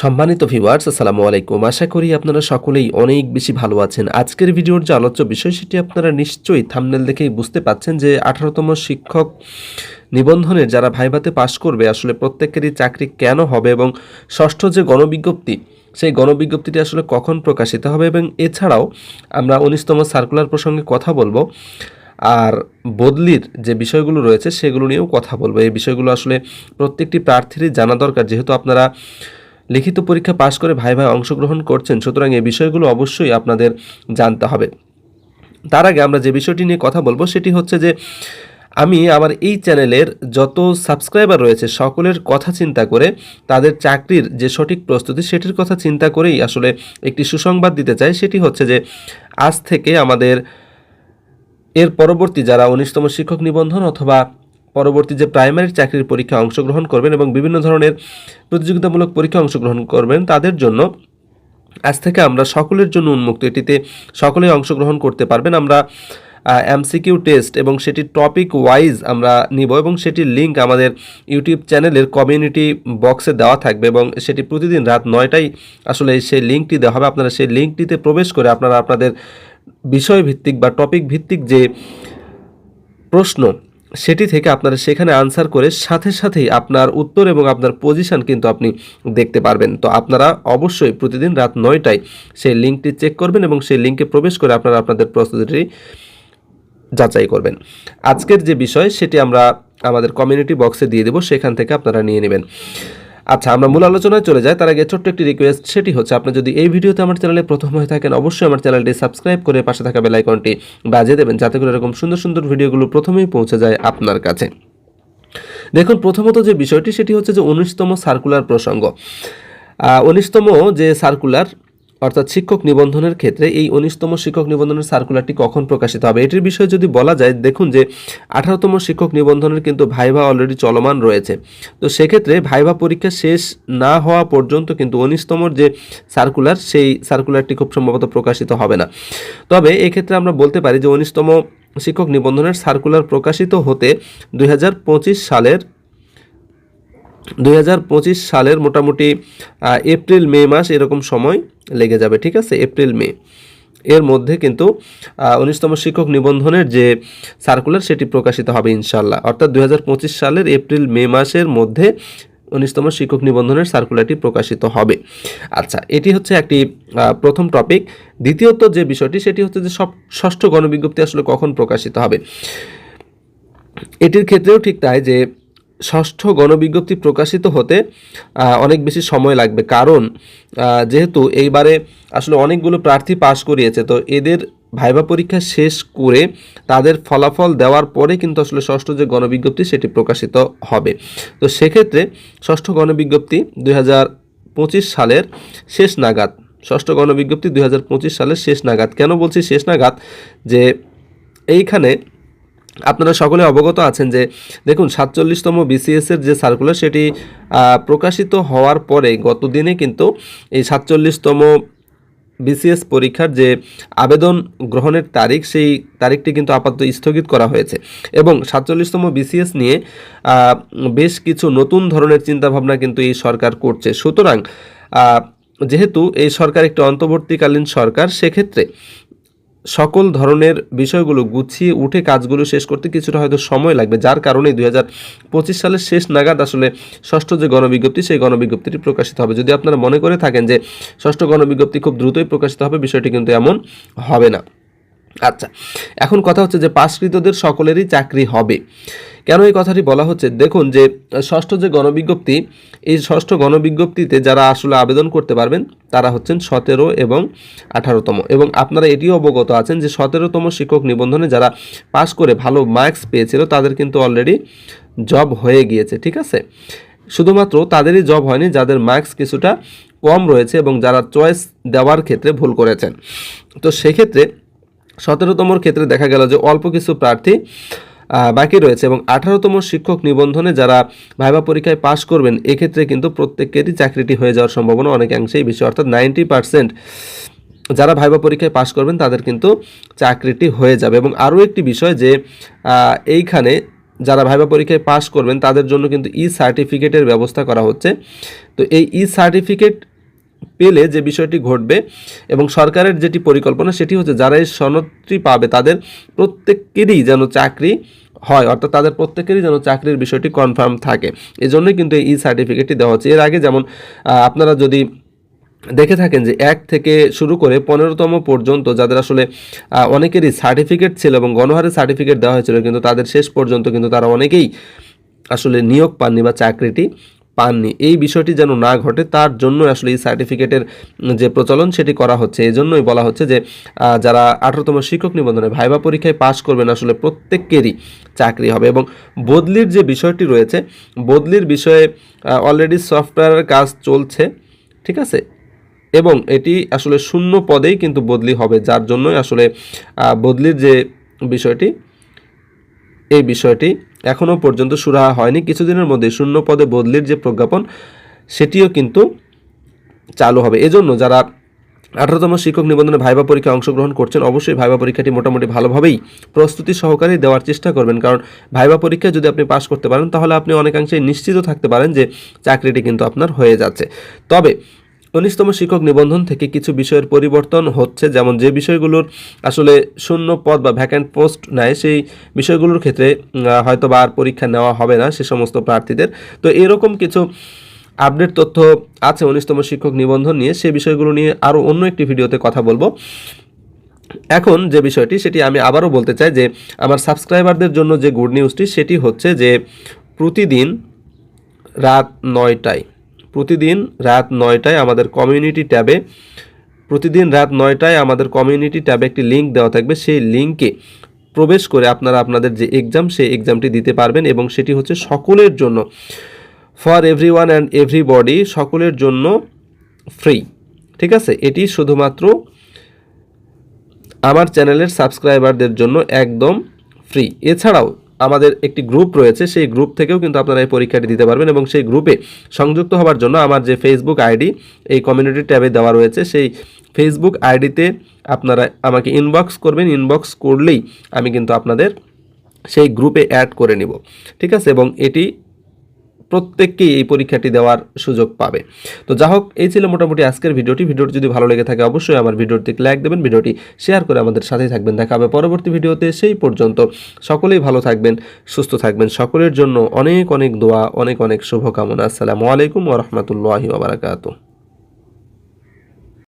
সম্মানিত ভিউয়ার্স আসসালামু আলাইকুম। আশা করি আপনারা সকলেই অনেক বেশি ভালো আছেন। আজকের ভিডিওর যে আলোচ্য বিষয়, সেটি আপনারা নিশ্চয়ই থামনেল দেখেই বুঝতে পাচ্ছেন যে আঠারোতম শিক্ষক নিবন্ধনের যারা ভাইভাতে পাশ করবে, আসলে প্রত্যেকেরই চাকরি কেন হবে এবং ষষ্ঠ যে গণবিজ্ঞপ্তি, সেই গণবিজ্ঞপ্তিটি আসলে কখন প্রকাশিত হবে এবং এছাড়াও আমরা উনিশতম সার্কুলার প্রসঙ্গে কথা বলব। আর বদলির যে বিষয়গুলো রয়েছে, সেগুলো নিয়েও কথা বলব। এই বিষয়গুলো আসলে প্রত্যেকটি প্রার্থীরই জানা দরকার। যেহেতু আপনারা লিখিত পরীক্ষা পাশ করে ভাই ভাই অংশগ্রহণ করছেন, সুতরাং এই বিষয়গুলো অবশ্যই আপনাদের জানতে হবে। তার আগে আমরা যে বিষয়টি নিয়ে কথা বলব, সেটি হচ্ছে যে আমি আমার এই চ্যানেলের যত সাবস্ক্রাইবার রয়েছে, সকলের কথা চিন্তা করে তাদের চাকরির যে সঠিক প্রস্তুতি, সেটির কথা চিন্তা করেই আসলে একটি সুসংবাদ দিতে চাই। সেটি হচ্ছে যে, আজ থেকে আমাদের এর পরবর্তী যারা উনিশতম শিক্ষক নিবন্ধন অথবা পরবর্তী যে প্রাইমারি চাকরির পরীক্ষায় অংশগ্রহণ করবেন এবং বিভিন্ন ধরনের প্রতিযোগিতামূলক পরীক্ষা অংশগ্রহণ করবেন, তাদের জন্য আজ থেকে আমরা সকলের জন্য উন্মুক্ত। এটিতে সকলেই অংশগ্রহণ করতে পারবেন। আমরা এমসিকিউ টেস্ট এবং সেটি টপিক ওয়াইজ আমরা নিব এবং সেটির লিঙ্ক আমাদের ইউটিউব চ্যানেলের কমিউনিটি বক্সে দেওয়া থাকবে এবং সেটি প্রতিদিন রাত নয়টায় আসলে সেই লিঙ্কটি দেওয়া হবে। আপনারা সেই লিঙ্কটিতে প্রবেশ করে আপনারা আপনাদের বিষয় ভিত্তিক বা টপিক ভিত্তিক যে প্রশ্ন সেটি থেকে আপনারা সেখানে আনসার করে সাথে সাথেই আপনার উত্তর এবং আপনার পজিশান কিন্তু আপনি দেখতে পারবেন। তো আপনারা অবশ্যই প্রতিদিন রাত নয়টায় সেই লিঙ্কটি চেক করবেন এবং সেই লিঙ্কে প্রবেশ করে আপনারা আপনাদের প্রস্তুতিটি যাচাই করবেন। আজকের যে বিষয়, সেটি আমরা আমাদের কমিউনিটি বক্সে দিয়ে দেব। সেখান থেকে আপনারা নিয়ে নেবেন। আচ্ছা আমরা মূল আলোচনায় চলে যাই। তার আগে ছোট্ট একটি রিকোয়েস্ট সেটি হচ্ছে, আপনি যদি এই ভিডিওতে আমার চ্যানেলে প্রথম হয়ে থাকেন, অবশ্যই আমার চ্যানেলটি সাবস্ক্রাইব করে পাশে থাকা বেলাইকনটি বাজিয়ে দেবেন, যাতে করে এরকম সুন্দর সুন্দর ভিডিওগুলো প্রথমেই পৌঁছে যায় আপনার কাছে। দেখুন, প্রথমত যে বিষয়টি, সেটি হচ্ছে যে উনিশতম সার্কুলার প্রসঙ্গ। উনিশতম যে সার্কুলার অর্থাৎ শিক্ষক নিবন্ধনের ক্ষেত্রে এই উনিশতম শিক্ষক নিবন্ধনের সার্কুলারটি কখন প্রকাশিত হবে? এটির বিষয়ে যদি বলা যায়, দেখুন যে আঠারোতম শিক্ষক নিবন্ধনের কিন্তু ভাইভা অলরেডি চলমান রয়েছে। তো সেক্ষেত্রে ভাইভা পরীক্ষা শেষ না হওয়া পর্যন্ত কিন্তু উনিশতমর যে সার্কুলার সেই সার্কুলারটি খুব সম্ভবত প্রকাশিত হবে না। তবে এক্ষেত্রে আমরা বলতে পারি যে উনিশতম শিক্ষক নিবন্ধনের সার্কুলার প্রকাশিত হতে দু হাজার পঁচিশ সালের দু হাজার পঁচিশ সালের মোটামুটি এপ্রিল, মে মাস এরকম সময় লেগে যাবে, ঠিক আছে? April, May. এর মধ্যে কিন্তু উনিশতম শিক্ষক নিবন্ধনের যে সার্কুলার সেটি প্রকাশিত হবে ইনশাল্লাহ অর্থাৎ দু হাজার পঁচিশ সালের এপ্রিল, মে মাসের মধ্যে উনিশতম শিক্ষক নিবন্ধনের সার্কুলারটি প্রকাশিত হবে। আচ্ছা এটি হচ্ছে একটি প্রথম টপিক দ্বিতীয়ত যে বিষয়টি, সেটি হচ্ছে যে সব, ষষ্ঠ গণবিজ্ঞপ্তি আসলে কখন প্রকাশিত হবে? এটির ক্ষেত্রেও ঠিক তাই যে ষষ্ঠ গণবিজ্ঞপ্তি প্রকাশিত হতে অনেক বেশি সময় লাগবে। কারণ যেহেতু এইবারে আসলে অনেকগুলো প্রার্থী পাশ করিয়েছে, তো এদের ভাইবা পরীক্ষা শেষ করে তাদের ফলাফল দেওয়ার পরে কিন্তু আসলে ষষ্ঠ যে গণবিজ্ঞপ্তি সেটি প্রকাশিত হবে। তো সেক্ষেত্রে ষষ্ঠ গণবিজ্ঞপ্তি দু হাজার পঁচিশ সালের শেষ নাগাদ, ষষ্ঠ গণবিজ্ঞপ্তি দুই হাজার পঁচিশ সালের শেষ নাগাদ। কেন বলছি শেষ নাগাদ? যে এইখানে আপনারা সকলে অবগত আছেন যে, দেখুন, সাতচল্লিশতম বিসিএসের যে সার্কুলার সেটি প্রকাশিত হওয়ার পরে গত দিনে কিন্তু এই সাতচল্লিশতম বিসিএস পরীক্ষার যে আবেদন গ্রহণের তারিখ, সেই তারিখটি কিন্তু আপাতত স্থগিত করা হয়েছে। এবং সাতচল্লিশতম বিসিএস নিয়ে বেশ কিছু নতুন ধরনের চিন্তাভাবনা কিন্তু এই সরকার করছে। সুতরাং যেহেতু এই সরকার একটি অন্তর্বর্তীকালীন সরকার, সেক্ষেত্রে সকল ধরনের বিষয়গুলো গুছিয়ে উঠে কাজগুলো শেষ করতে কিছুটা হয়তো সময় লাগবে, যার কারণে দুই হাজার পঁচিশ সালের শেষ নাগাদ আসলে ষষ্ঠ যে গণবিজ্ঞপ্তি, সেই গণবিজ্ঞপ্তিটি প্রকাশিত হবে। যদি আপনারা মনে করে থাকেন যে ষষ্ঠ গণবিজ্ঞপ্তি খুব দ্রুতই প্রকাশিত হবে, বিষয়টি কিন্তু এমন হবে না। আচ্ছা এখন কথা হচ্ছে যে পাশকৃতদের সকলেরই চাকরি হবে। কেন এই কথাটি বলা হচ্ছে? দেখুন যে, ষষ্ঠ যে গণবিজ্ঞপ্তি, এই ষষ্ঠ গণবিজ্ঞপ্তিতে যারা আসলে আবেদন করতে পারবেন, তারা হচ্ছেন সতেরো এবং আঠারোতম। এবং আপনারা এটিও অবগত আছেন যে, সতেরোতম শিক্ষক নিবন্ধনে যারা পাশ করে ভালো মার্কস পেয়েছিল, তাদের কিন্তু অলরেডি জব হয়ে গিয়েছে, ঠিক আছে? শুধুমাত্র তাদেরই জব হয়নি, যাদের মার্কস কিছুটা কম রয়েছে এবং যারা চয়েস দেওয়ার ক্ষেত্রে ভুল করেছেন। তো সেক্ষেত্রে সতেরোতমর ক্ষেত্রে দেখা গেল যে অল্প কিছু প্রার্থী বাকি রয়েছে এবং আঠারোতম শিক্ষক নিবন্ধনে যারা ভাইবা পরীক্ষায় পাশ করবেন, এক্ষেত্রে কিন্তু প্রত্যেকেরই চাকরিটি হয়ে যাওয়ার সম্ভাবনা অনেকাংশেই বেশি, অর্থাৎ নাইনটি পার্সেন্ট যারা ভাইবা পরীক্ষায় পাশ করবেন, তাদের কিন্তু চাকরিটি হয়ে যাবে। এবং আরও একটি বিষয় যে এইখানে যারা ভাইবা পরীক্ষায় পাশ করবেন, তাদের জন্য কিন্তু ই সার্টিফিকেটের ব্যবস্থা করা হচ্ছে। তো এই ই সার্টিফিকেট পেলে যে বিষয়টি ঘটবে এবং সরকারের যেটি পরিকল্পনা সেটি হচ্ছে যারা এই সনদটি পাবে তাদের প্রত্যেকেরই যেন চাকরি হয়, অর্থাৎ তাদের প্রত্যেকেরই যেন চাকরির বিষয়টি কনফার্ম থাকে। এজন্যই কিন্তু এই সার্টিফিকেটটি দেওয়া হচ্ছে। এর আগে যেমন আপনারা যদি দেখে থাকেন যে এক থেকে শুরু করে পনেরোতম পর্যন্ত যাদের আসলে অনেকেরই সার্টিফিকেট ছিল এবং গণহারে সার্টিফিকেট দেওয়া হয়েছিল, কিন্তু তাদের শেষ পর্যন্ত কিন্তু তারা অনেকেই আসলে নিয়োগ পাননি বা চাকরিটি পাননি। এই বিষয়টি যেন না ঘটে, তার জন্য আসলে এই সার্টিফিকেটের যে প্রচলন সেটি করা হচ্ছে। এই জন্যই বলা হচ্ছে যে যারা আঠারোতম শিক্ষক নিবন্ধনে ভাইবা পরীক্ষায় পাশ করবেন, আসলে প্রত্যেকেরই চাকরি হবে। এবং বদলির যে বিষয়টি রয়েছে, বদলির বিষয়ে অলরেডি সফটওয়্যারের কাজ চলছে, ঠিক আছে? এবং এটি আসলে শূন্য পদেই কিন্তু বদলি হবে। যার জন্যই আসলে বদলির যে বিষয়টি, এই বিষয়টি এখনও পর্যন্ত সুরাহা হয়নি। কিছুদিনের মধ্যে শূন্য পদে বদলির যে প্রজ্ঞাপন, সেটিও কিন্তু চালু হবে। এজন্য যারা আঠারোতম শিক্ষক নিবন্ধনে ভাইবা পরীক্ষায় অংশগ্রহণ করছেন, অবশ্যই ভাইবা পরীক্ষাটি মোটামুটি ভালোভাবেই প্রস্তুতি সহকারে দেওয়ার চেষ্টা করবেন। কারণ ভাইবা পরীক্ষায় যদি আপনি পাশ করতে পারেন, তাহলে আপনি অনেকাংশেই নিশ্চিত থাকতে পারেন যে চাকরিটি কিন্তু আপনার হয়ে যাচ্ছে। তবে উনিশতম শিক্ষক নিবন্ধন থেকে কিছু বিষয়ের পরিবর্তন হচ্ছে, যেমন যে বিষয়গুলোর আসলে শূন্য পদ বা ভ্যাকেন্ট পোস্ট নেয় সেই বিষয়গুলোর ক্ষেত্রে হয়তো বা আর পরীক্ষা নেওয়া হবে না সে সমস্ত প্রার্থীদের। তো এরকম কিছু আপডেট তথ্য আছে উনিশতম শিক্ষক নিবন্ধন নিয়ে সেই বিষয়গুলো নিয়ে আরও অন্য একটি ভিডিওতে কথা বলব। এখন যে বিষয়টি, সেটি আমি আবারও বলতে চাই যে, আমার সাবস্ক্রাইবারদের জন্য যে গুড নিউজটি সেটি হচ্ছে যে প্রতিদিন রাত নয়টায় প্রতিদিন রাত নয়টায় আমাদের কমিউনিটি ট্যাবে, প্রতিদিন রাত নয়টায় আমাদের কমিউনিটি ট্যাবে একটি লিঙ্ক দেওয়া থাকবে। সেই লিঙ্কে প্রবেশ করে আপনারা আপনাদের যে এক্সাম সেই এক্সামটি দিতে পারবেন এবং সেটি হচ্ছে সকলের জন্য for everyone and everybody সকলের জন্য ফ্রি ঠিক আছে? এটি শুধুমাত্র আমার চ্যানেলের সাবস্ক্রাইবারদের জন্য একদম ফ্রি এছাড়াও আমাদের একটি গ্রুপ রয়েছে, সেই গ্রুপ থেকেও কিন্তু আপনারা এই পরীক্ষাটি দিতে পারবেন এবং সেই গ্রুপে সংযুক্ত হওয়ার জন্য আমার যে ফেসবুক আইডি এই কমিউনিটি ট্যাবে দেওয়া রয়েছে, সেই ফেসবুক আইডিতে আপনারা আমাকে ইনবক্স করবেন। ইনবক্স করলেই আমি কিন্তু আপনাদের সেই গ্রুপে অ্যাড করে নিব। ঠিক আছে? এবং এটি প্রত্যেককেই এই পরীক্ষাটি দেওয়ার সুযোগ পাবে। তো যা হোক, এই ছিল মোটামুটি আজকের ভিডিওটি। ভিডিওটি যদি ভালো লেগে থাকে, অবশ্যই আমার ভিডিওটি লাইক দেবেন, ভিডিওটি শেয়ার করে আমাদের সাথেই থাকবেন। দেখা হবে পরবর্তী ভিডিওতে, সেই পর্যন্ত সকলেই ভালো থাকবেন, সুস্থ থাকবেন। সকলের জন্য অনেক অনেক দোয়া, অনেক অনেক শুভকামনা। আসসালামু আলাইকুম ওরহমতুল্লাহি ওবরাকাতুহ